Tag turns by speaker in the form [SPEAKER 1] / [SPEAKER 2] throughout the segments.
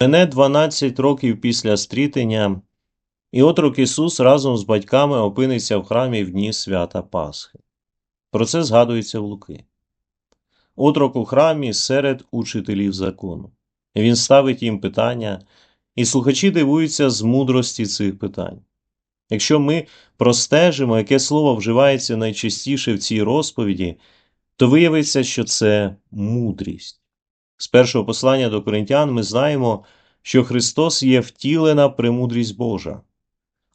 [SPEAKER 1] Мене 12 років після стрітення, і отрок Ісус разом з батьками опиниться в храмі в дні свята Пасхи. Про це згадується в Луки. Отрок у храмі серед учителів закону. Він ставить їм питання, і слухачі дивуються з мудрості цих питань. Якщо ми простежимо, яке слово вживається найчастіше в цій розповіді, то виявиться, що це мудрість. З першого послання до коринтян ми знаємо, що Христос є втілена премудрість Божа.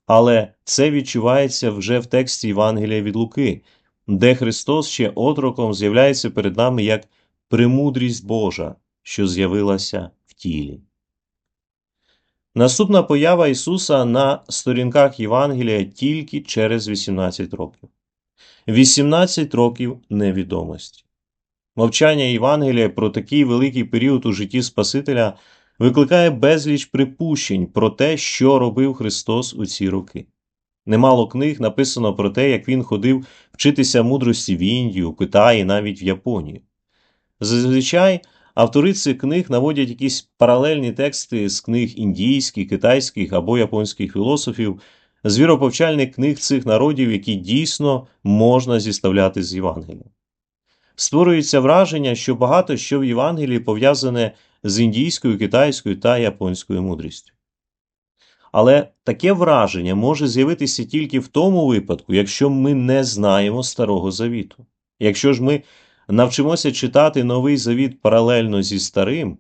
[SPEAKER 1] Але це відчувається вже в тексті Євангелія від Луки, де Христос ще отроком з'являється перед нами як премудрість Божа, що з'явилася в тілі. Наступна поява Ісуса на сторінках Євангелія тільки через 18 років. 18 років невідомості. Мовчання Євангелія про такий великий період у житті Спасителя викликає безліч припущень про те, що робив Христос у ці роки. Немало книг написано про те, як він ходив вчитися мудрості в Індію, Китаї, навіть в Японію. Зазвичай автори цих книг наводять якісь паралельні тексти з книг індійських, китайських або японських філософів, з книг цих народів, які дійсно можна зіставляти з Євангелієм. Створюється враження, що багато що в Євангелії пов'язане з індійською, китайською та японською мудрістю. Але таке враження може з'явитися тільки в тому випадку, якщо ми не знаємо Старого Завіту. Якщо ж ми навчимося читати Новий Завіт паралельно зі старим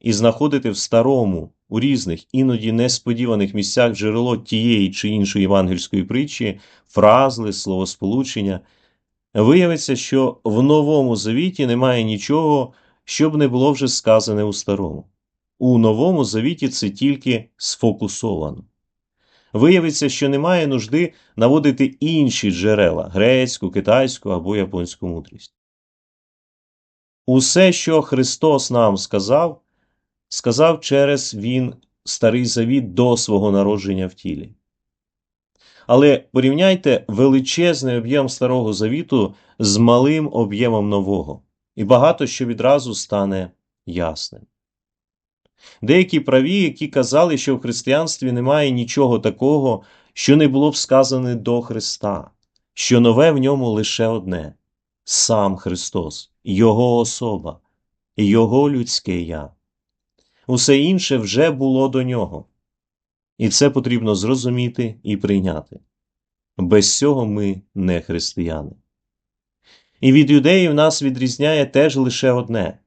[SPEAKER 1] і знаходити в старому, у різних, іноді несподіваних місцях джерело тієї чи іншої євангельської притчі, фразли, словосполучення, виявиться, що в Новому Завіті немає нічого, що б не було вже сказане у старому. У Новому Завіті це тільки сфокусовано. Виявиться, що немає нужди наводити інші джерела грецьку, китайську або японську мудрість. Усе, що Христос нам сказав, сказав через Він Старий Завіт до свого народження в тілі. Але порівняйте величезний об'єм Старого Завіту з малим об'ємом нового, і багато що відразу стане ясним. Деякі праві, які казали, що в християнстві немає нічого такого, що не було б сказане до Христа, що нове в ньому лише одне сам Христос, Його особа, Його людське я. Усе інше вже було до нього. І це потрібно зрозуміти і прийняти. Без цього ми не християни. І від юдеїв нас відрізняє теж лише одне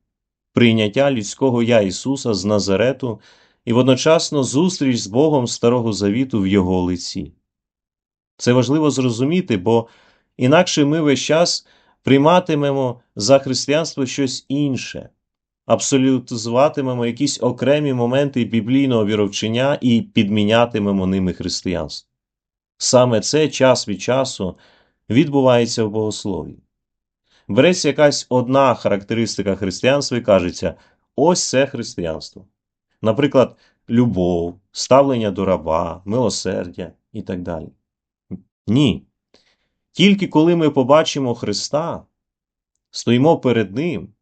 [SPEAKER 1] прийняття людського Я Ісуса з Назарету і водночасно зустріч з Богом Старого Завіту в Його лиці. Це важливо зрозуміти, бо інакше ми весь час прийматимемо за християнство щось інше, абсолютизуватимемо якісь окремі моменти біблійного віровчення і підмінятимемо ними християнство. Саме це час від часу відбувається в богослові. Береться якась одна характеристика християнства і кажеться, ось це християнство. Наприклад, любов, ставлення до раба, милосердя і так далі. Ні. Тільки коли ми побачимо Христа, стоїмо перед Ним,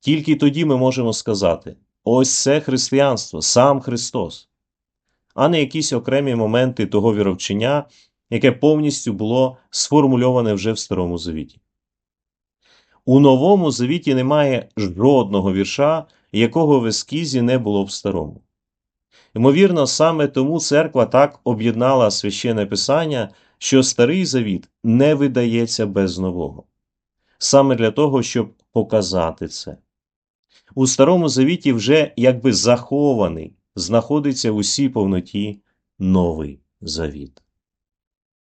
[SPEAKER 1] тільки тоді ми можемо сказати: ось це християнство, сам Христос, а не якісь окремі моменти того віровчення, яке повністю було сформульоване вже в Старому Завіті. У Новому Завіті немає жодного вірша, якого в ескізі не було в старому. Ймовірно, саме тому церква так об'єднала священне писання, що Старий Завіт не видається без нового. Саме для того, щоб показати це. У Старому Завіті вже якби захований, знаходиться в усій повноті Новий Завіт.